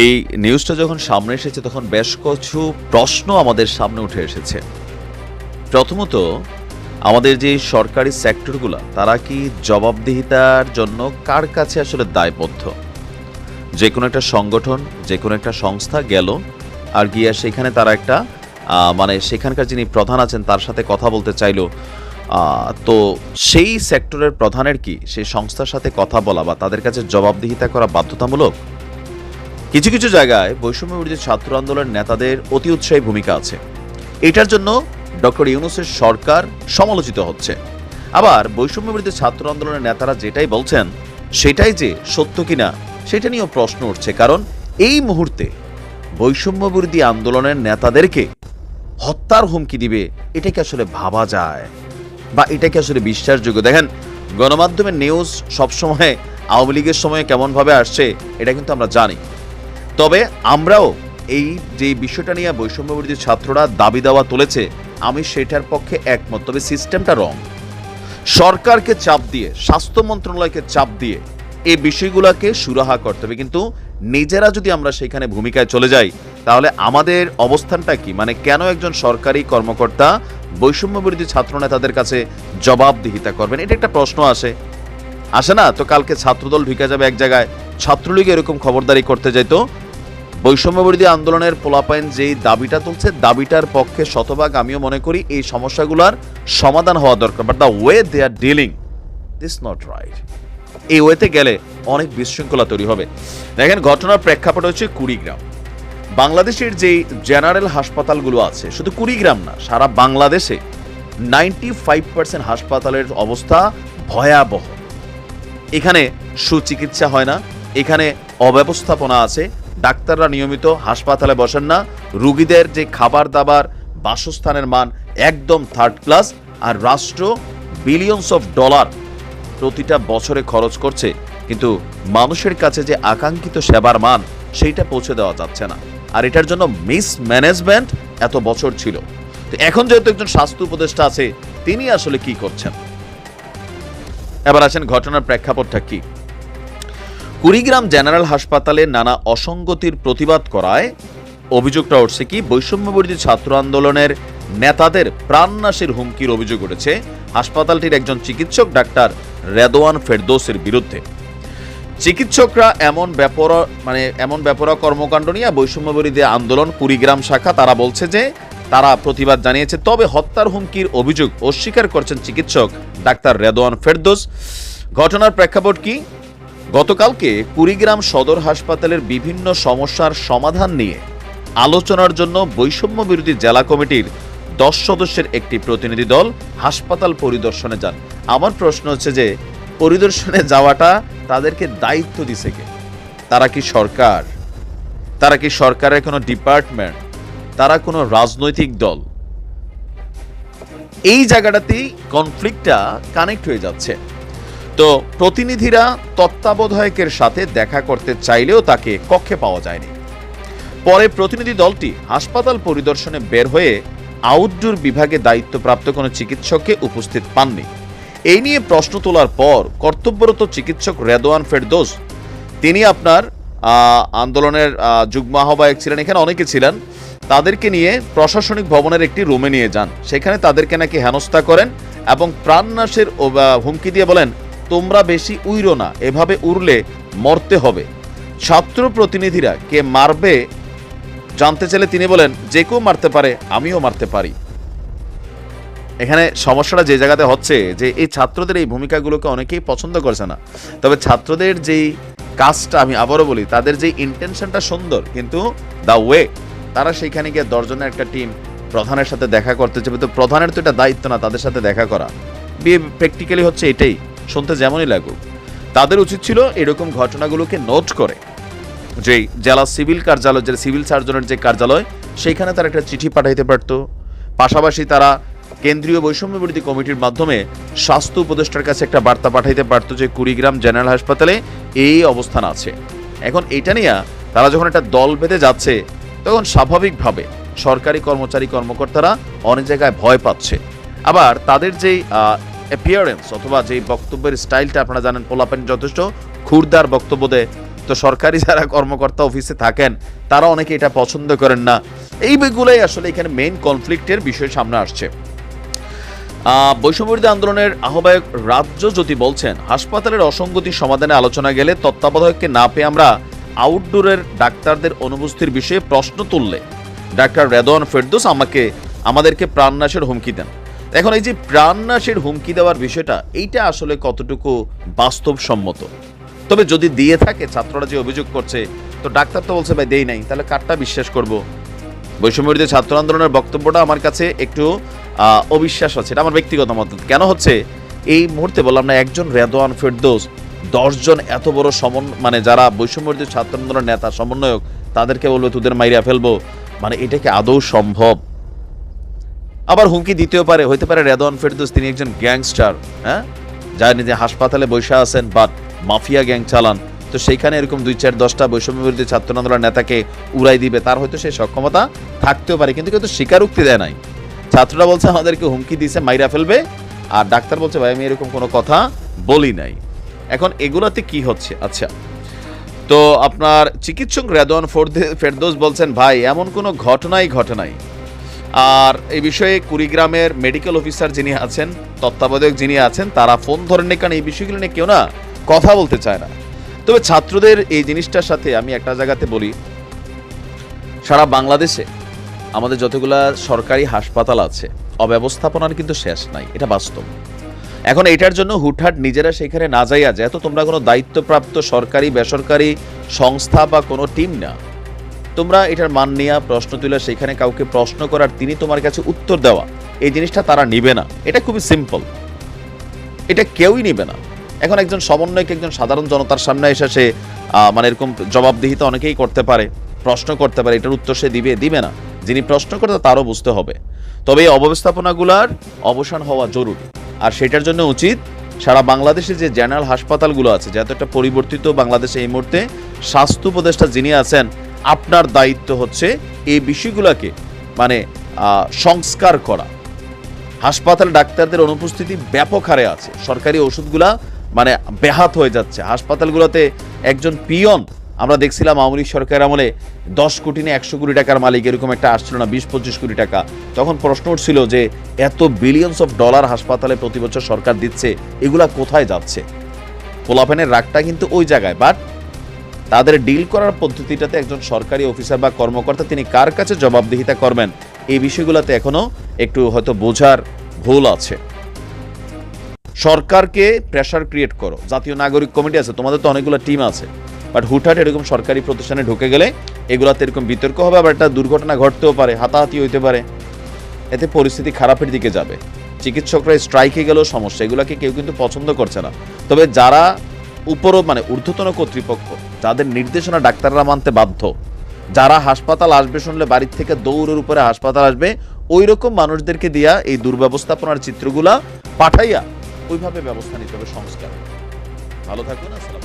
এই নিউজটা যখন সামনে এসেছে, তখন বেশ কিছু প্রশ্ন আমাদের সামনে উঠে এসেছে। প্রথমত, আমাদের যে সরকারি সেক্টরগুলো তারা কি জবাবদিহিতার জন্য কার কাছে আসলে দায়বদ্ধ? যে কোনো একটা সংগঠন যে কোনো একটা সংস্থা গেল আর গিয়া সেখানে তারা একটা মানে সেখানকার যিনি প্রধান আছেন, তার সাথে কথা বলতে চাইলো। তো সেই সেক্টরের প্রধানের কি, সেই সংস্থার সাথে কথা বলা বা তাদের কাছে জবাবদিহিতা করা বাধ্যতামূলক? কিছু কিছু জায়গায় বৈষম্য বিরোধী ছাত্র আন্দোলনের নেতাদের অতি উৎসাহী ভূমিকা আছে। এটার জন্য ডক্টর ইউনুসের সরকার সমালোচিত হচ্ছে। আবার বৈষম্য বিরোধী ছাত্র আন্দোলনের নেতারা যেটাই বলছেন, সেটাই যে সত্য কিনা, সেটা নিয়েও প্রশ্ন উঠছে। কারণ এই মুহূর্তে বৈষম্য বিরোধী আন্দোলনের নেতাদেরকে হত্যার হুমকি দিবে, এটা কি আসলে ভাবা যায়? বা এটাকে আসলে বিশ্বাসযোগ্য? দেখেন, গণমাধ্যমের নিউজ সবসময় আওয়ামী লীগের সময়ে কেমনভাবে আসছে, এটা কিন্তু আমরা জানি। তবে আমরাও এই যে বিষয়টা নিয়ে বৈষম্য বিরোধী ছাত্ররা দাবি দেওয়া তুলেছে, আমি সেটার পক্ষে একমত। তবে সিস্টেমটা রং। সরকারকে চাপ দিয়ে, স্বাস্থ্য মন্ত্রণালয়কে চাপ দিয়ে এই বিষয়গুলোকে সুরাহা করতে হবে। কিন্তু নিজেরা যদি আমরা সেখানে ভূমিকায় চলে যাই, তাহলে আমাদের অবস্থানটা কি? মানে কেন একজন সরকারি কর্মকর্তা বৈষম্য বিরোধী ছাত্র নেতাদের কাছে জবাবদিহিতা করবেন? এটা একটা প্রশ্ন আসে। আসে না? তো কালকে ছাত্রদল ঢুকে যাবে এক জায়গায়, ছাত্রলীগ এরকম খবরদারি করতে যেত বৈষম্য বিরোধী আন্দোলনের পোলাপাইন যেই দাবিটা তুলছে, দাবিটার পক্ষে শতভাগ আমিও মনে করি এই সমস্যাগুলোর সমাধান হওয়া দরকার। But the way they are dealing this not right এই ওয়েতে গেলে অনেক বিশৃঙ্খলা তৈরি হবে। দেখেন, ঘটনার প্রেক্ষাপট হচ্ছে কুড়িগ্রাম। বাংলাদেশের যে জেনারেল হাসপাতালগুলো আছে, শুধু কুড়িগ্রাম না, সারা বাংলাদেশে নাইনটি ফাইভ পার্সেন্ট হাসপাতালের অবস্থা ভয়াবহ। এখানে সুচিকিৎসা হয় না, এখানে অব্যবস্থাপনা আছে ডাক্তাররা নিয়মিত হাসপাতালে বসেন না। রুগীদের যে খাবার দাবার, বাসস্থানের মান একদম থার্ড ক্লাস আর রাষ্ট্র বিলিয়নস অফ ডলার প্রতিটা বছরে খরচ করছে। কিন্তু মানুষের কাছে যে আকাঙ্ক্ষিত সেবার মান, সেইটা পৌঁছে দেওয়া যাচ্ছে না। আর এটার জন্য মিস ম্যানেজমেন্ট এত বছর ছিল। তো এখন যেহেতু একজন স্বাস্থ্য উপদেষ্টা আছে, তিনি আসলে কি করছেন? এবার আসেন ঘটনার প্রেক্ষাপটটা কি? কুড়িগ্রাম জেনারেল হাসপাতালে নানা অসঙ্গতির প্রতিবাদ করায় অভিযোগটা উঠছে কি বৈষম্য বিরোধী ছাত্র আন্দোলনের নেতাদের প্রাণনাশের হুমকির অভিযোগ উঠেছে হাসপাতালটির একজন চিকিৎসক ডাক্তার রেদোয়ান ফেরদোসের বিরুদ্ধে। চিকিৎসকরা এমন ব্যাপার মানে এমন ব্যাপার কর্মকাণ্ড নিয়ে বৈষম্যবিরোধী আন্দোলন কুড়িগ্রাম শাখা, তারা বলছে যে তারা প্রতিবাদ জানিয়েছে, তবে হত্যার হুমকির অভিযোগ অস্বীকার করছেন চিকিৎসক ডাক্তার রেদোয়ান ফেরদোস। ঘটনার প্রেক্ষাপট কি? গতকালকে কুড়িগ্রাম সদর হাসপাতালের বিভিন্ন সমস্যার সমাধান নিয়ে আলোচনার জন্য বৈষম্য বিরোধী জেলা কমিটির দশ সদস্যের একটি প্রতিনিধি দল হাসপাতাল পরিদর্শনে যান। আমার প্রশ্ন হচ্ছে যে, পরিদর্শনে যাওয়াটা তাদেরকে দায়িত্ব দিছে কে? তারা কি সরকার? তারা কি সরকারের কোনো ডিপার্টমেন্ট? তারা কোনো রাজনৈতিক দল? এই জায়গাটাতেই কনফ্লিক্টটা কানেক্ট হয়ে যাচ্ছে। তো প্রতিনিধিরা তত্ত্বাবধায়কের সাথে দেখা করতে চাইলেও তাকে কক্ষে পাওয়া যায়নি। পরে প্রতিনিধি দলটি হাসপাতাল পরিদর্শনে বের হয়ে আউটডোর বিভাগে দায়িত্বপ্রাপ্ত কোনো চিকিৎসককে উপস্থিত পাননি। এই নিয়ে প্রশ্ন তোলার পর কর্তব্যরত চিকিৎসক রেদোয়ান ফেরদোস, তিনি আপনার আন্দোলনের যুগ্ম আহ্বায়ক ছিলেন, এখানে অনেকে ছিলেন, তাদেরকে নিয়ে প্রশাসনিক ভবনের একটি রুমে নিয়ে যান। সেখানে তাদেরকে নাকি হেনস্থা করেন এবং প্রাণনাশের হুমকি দিয়ে বলেন তোমরা বেশি উইরো না, এভাবে উড়লে মরতে হবে। ছাত্র প্রতিনিধিরা কে মারবে জানতে চাইলে তিনি বলেন, যে কেউ মারতে পারে, আমিও মারতে পারি। এখানে সমস্যাটা যে জায়গাতে হচ্ছে যে, এই ছাত্রদের এই ভূমিকাগুলোকে অনেকেই পছন্দ করছে না। তবে ছাত্রদের যেই কাজটা আমি আবারও বলি, তাদের যে ইন্টেনশনটা সুন্দর, কিন্তু দ্য ওয়ে তারা সেইখানে গিয়ে দশজনের একটা টিম প্রধানের সাথে দেখা করতে চাইবে। তো প্রধানের তো এটা দায়িত্ব না, তাদের সাথে দেখা করা। বিয়ে প্র্যাকটিক্যালি হচ্ছে এটাই। শুনতে যেমনই লাগুক, তাদের উচিত ছিল এরকম ঘটনাগুলোকে নোট করে যে জেলা সিভিল কার্যালয়, যে সিভিল সার্জনের যে কার্যালয়, সেইখানে তারা একটা চিঠি পাঠাইতে পারত। পাশাপাশি তারা কেন্দ্রীয় বৈষম্য বিরোধী কমিটির মাধ্যমে স্বাস্থ্য উপদেষ্টার কাছে একটা বার্তা পাঠাইতে পারত যে কুড়িগ্রাম জেনারেল হাসপাতালে এই অবস্থান আছে। এখন এটা নিয়ে তারা যখন একটা দল বেঁধে যাচ্ছে, তখন স্বাভাবিকভাবে সরকারি কর্মচারী কর্মকর্তারা অনেক জায়গায় ভয় পাচ্ছে। আবার তাদের যেই অ্যাপিয়ারেন্স অথবা যেই বক্তব্যের স্টাইলটা আপনারা জানেন, পোলাপেন যথেষ্ট। খুরদার বক্তব্য দেয় তো সরকারি যারা কর্মকর্তা অফিসে থাকেন, তারা অনেকে এটা পছন্দ করেন না। এই বেগুলোই আসলে এখানে মেইন কনফ্লিক্টের বিষয় সামনে আসছে। বৈষম্যবিরোধী আন্দোলনের আহ্বায়ক রাজ্য জ্যোতি বলছেন, হাসপাতালের অসঙ্গতি সমাধানে আলোচনা গেলে তত্ত্বাবধায়ককে না পেয়ে আমরা আউটডোরের ডাক্তারদের অনুপস্থিতির বিষয়ে প্রশ্ন তুললে। ডাক্তার রেদওয়ান ফেরদোস আমাকে, আমাদেরকে প্রাণনাশের হুমকি দেন। এখন এই যে প্রাণনাশের হুমকি দেওয়ার বিষয়টা, এইটা আসলে কতটুকু বাস্তবসম্মত? তবে যদি দিয়ে থাকে, ছাত্ররা যে অভিযোগ করছে, তো ডাক্তার তো বলছে, ভাই, দেই নাই, তাহলে কারটা বিশ্বাস করব? বৈষম্যবিরোধী ছাত্র আন্দোলনের বক্তব্যটা আমার কাছে একটু অবিশ্বাস আছে। এটা আমার ব্যক্তিগত মত কেন হচ্ছে? এই মুহূর্তে বললাম না, একজন রেদওয়ান ফেরদৌস দশজন এত বড় সমন মানে যারা বৈষম্যবিরোধী ছাত্র আন্দোলনের নেতা, সমন্বয়ক, তাদেরকে বলবে, তোদের মাইরিয়া ফেলব। মানে এটা কি আদৌ সম্ভব? আবার হুমকি দিতেও পারে, হইতে পারে রেদওয়ান ফেরদৌস, তিনি একজন গ্যাংস্টার হ্যাঁ? যার নিজে হাসপাতালে বসে আছেন, বাট মাফিয়া গ্যাং চালান। তো সেইখানে এরকম দুই চার দশটা বৈষম্য বিরোধী ছাত্র আন্দোলন নেতাকে উড়াই দিবে, তার হয়তো সেই সক্ষমতা থাকতেও পারে, কিন্তু কেউ স্বীকারোক্তি দেয় নাই। ছাত্ররা বলছে, আমাদেরকে হুমকি দিছে, মাইরা ফেলবে। আর ডাক্তার বলছে, ভাই, আমি এরকম কোনো কথা বলি নাই। এখন এগুলাতে কি হচ্ছে? আচ্ছা তো আপনার চিকিৎসক ফোরদে- ফেরদৌস বলছেন, ভাই, এমন কোনো ঘটনাই ঘটে নাই। আর এই বিষয়ে কুড়িগ্রামের মেডিকেল অফিসার যিনি আছেন, তত্ত্বাবধায়ক যিনি আছেন, তারা ফোন ধরেন না, কারণ এই বিষয়গুলো নিয়ে কেউ না কথা বলতে চায় না। তবে ছাত্রদের এই জিনিসটার সাথে আমি একটা জায়গাতে বলি, সারা বাংলাদেশে আমাদের যতগুলা সরকারি হাসপাতাল আছে, অব্যবস্থাপনার কিন্তু শেষ নাই, এটা বাস্তব। এখন এটার জন্য হুটহাট নিজেরা সেখানে না যাইয়া যেহেতু তোমরা কোনো দায়িত্বপ্রাপ্ত সরকারি, বেসরকারি সংস্থা বা কোনো টিম না। তোমরা এটার মান নিয়ে প্রশ্ন তুলে সেখানে কাউকে প্রশ্ন করার তিনি তোমার কাছে উত্তর দেওয়া। এই জিনিসটা তারা নিবে না। এটা খুবই সিম্পল এটা কেউই নিবে না। এখন একজন সমন্বয়ক, একজন সাধারণ জনতার সামনে এসে সে মানে এরকম জবাবদিহিতা অনেকেই করতে পারে, প্রশ্ন করতে পারে, এটার উত্তর সে দিবে দিবে না। যিনি প্রশ্ন করতে তারও বুঝতে হবে। তবে এই অব্যবস্থাপনাগুলার অবসান হওয়া জরুরি। আর সেটার জন্য উচিত সারা বাংলাদেশে যে জেনারেল হাসপাতালগুলো আছে, যেহেতু একটা পরিবর্তিত বাংলাদেশে এই মুহূর্তে স্বাস্থ্য উপদেষ্টা যিনি আছেন আপনার দায়িত্ব হচ্ছে এই বিষয়গুলোকে মানে সংস্কার করা। হাসপাতাল ডাক্তারদের অনুপস্থিতি ব্যাপক হারে আছে। সরকারি ওষুধগুলা মানে ব্যাহাত হয়ে যাচ্ছে। হাসপাতালগুলোতে একজন পিয়ন, আমরা দেখছিলাম আওয়ামী লীগ সরকার আমলে দশ কোটি না একশো কোটি টাকার মালিক, এরকম একটা আসছিল না, বিশ পঁচিশ কোটি টাকা। তখন প্রশ্ন উঠছিল যে, এত বিলিয়নস অফ ডলার হাসপাতালে প্রতি বছর সরকার দিচ্ছে, এগুলা কোথায় যাচ্ছে? পোলাপেনের রাগটা কিন্তু ওই জায়গায় বাট তাদের ডিল করার পদ্ধতিটাতে একজন সরকারি অফিসার বা কর্মকর্তা তিনি কার কাছে জবাবদিহিতা করবেন? এই বিষয়গুলোতে এখনও একটু হয়তো বোঝার ভুল আছে। সরকারকে প্রেসার ক্রিয়েট করো। জাতীয় নাগরিক কমিটি আছে, তোমাদের তো অনেকগুলো টিম আছে। বাট হুটহাট এরকম সরকারি প্রতিষ্ঠানে ঢুকে গেলে এগুলাতে এরকম বিতর্ক হবে, আবার একটা দুর্ঘটনা ঘটতেও পারে, হাতাহাতি হইতে পারে। এতে পরিস্থিতি খারাপের দিকে যাবে। চিকিৎসকরা স্ট্রাইকে গেলেও সমস্যা, এগুলাকে কেউ কিন্তু পছন্দ করছে না। তবে যারা উপরও মানে ঊর্ধ্বতন কর্তৃপক্ষ, যাদের নির্দেশনা ডাক্তাররা মানতে বাধ্য। যারা হাসপাতাল আসবে শুনলে বাড়ির থেকে দৌড়ের উপরে হাসপাতাল আসবে ওই রকম মানুষদেরকে দিয়া এই দুর্ব্যবস্থাপনার চিত্রগুলা পাঠাইয়া ওইভাবে ব্যবস্থা নিতে হবে সংস্কার। ভালো থাকবেন, আসসালাম